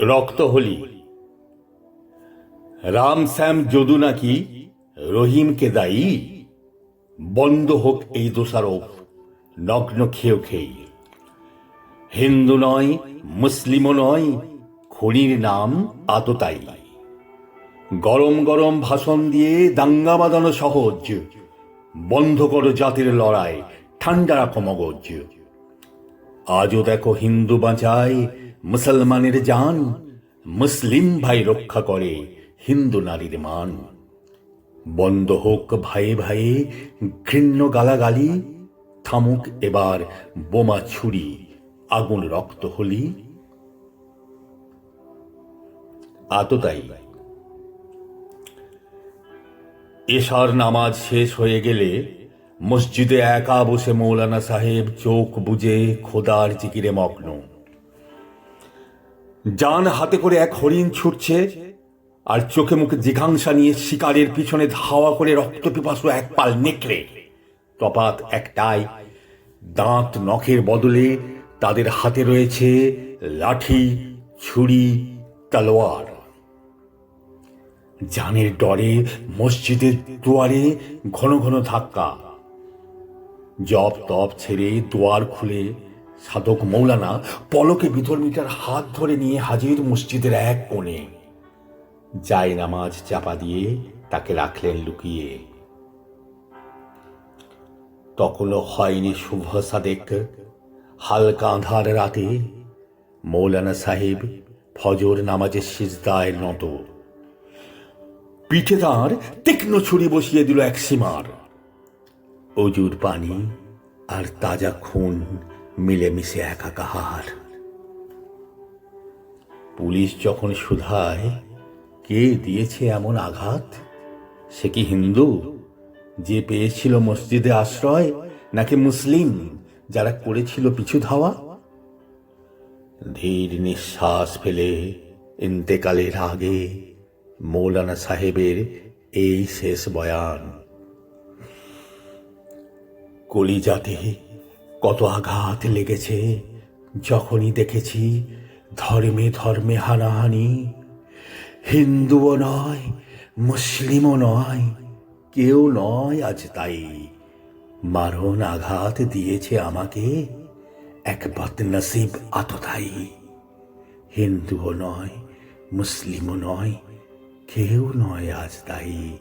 রক্তহলি। রাম শ্যাম যদু নাকি রহিমকে দায়ী? বন্ধ হোক এই দোষারোপ, নগ্ন খেয়েও খেই। হিন্দু নয়, মুসলিমও নয়, খনির নাম আততাই গরম গরম ভাষণ দিয়ে দাঙ্গা বাঁধানো সহজ, বন্ধ করো জাতির লড়াই, ঠান্ডা রাখো মগজ। আজও দেখো হিন্দু বাঁচায় মুসলমানের জান মুসলিম ভাই রক্ষা করে, হিন্দু নারীর মান। বন্ধ হোক ভাই ভাইয়ে, ঘৃণ্য গালাগালি, থামুক এবার বোমা ছুরি, আগুন রক্ত হলি। আততাই এশার নামাজ শেষ হয়ে গেলে মসজিদে একা বসে মৌলানা সাহেব চোখ বুজে খোদার জিকিরে মগ্ন। যান হাতে করে এক হরিণ ছুটছে আর চোখে মুখে জিঘাংসা নিয়ে শিকারের পিছনে ধাওয়া করে রক্ত পিপাসু এক পাল নেকড়ে। তফাৎ একটাই। দাঁত নখের বদলে তাদের হাতে রয়েছে লাঠি, ছুরি, তলোয়ার। জানের ডরে, মসজিদের দুয়ারে ঘন ঘন ধাক্কা। জপ তপ ছেড়ে দুয়ার খুলে সাধক মৌলানা পলকে বিধর্মীটার হাত ধরে নিয়ে হাজির মসজিদের এক কোণে। যায় নামাজ চাপা দিয়ে তাকে রাখলেন লুকিয়ে। তখনও হয়নি শুভ সাদেক। হালকা আঁধার রাতে মৌলানা সাহেব ফজর নামাজের সিজদায় নত। পিঠে তাঁর তীক্ষ্ণ ছুরি বসিয়ে দিল এক সীমার অজুর পানি আর তাজা খুন মিলেমিশে একাকাহার পুলিশ যখন শুধায় কে দিয়েছে এমন আঘাত? সে কি হিন্দু? যে পেয়েছিল মসজিদে আশ্রয়, নাকি মুসলিম, যারা করেছিল পিছু ধাওয়া? ধীর নিঃশ্বাস ফেলে ইন্তেকালের আগে মৌলানা সাহেবের এই শেষ বয়ান। কলিজাতে কত আঘাত লেগেছে, যখনই দেখেছি ধর্মে ধর্মে হানাহানি। হিন্দুও নয়, মুসলিমও নয়, কেউ নয় আজ তাই। মারণ আঘাত দিয়েছে আমাকে, এক বদনসিব আততাই হিন্দুও নয়, মুসলিমও নয়, কেউ নয় আজ তাই।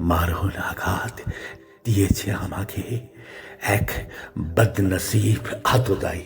মারণ আঘাত দিয়েছে আমাকে এক বদনসিব আততাই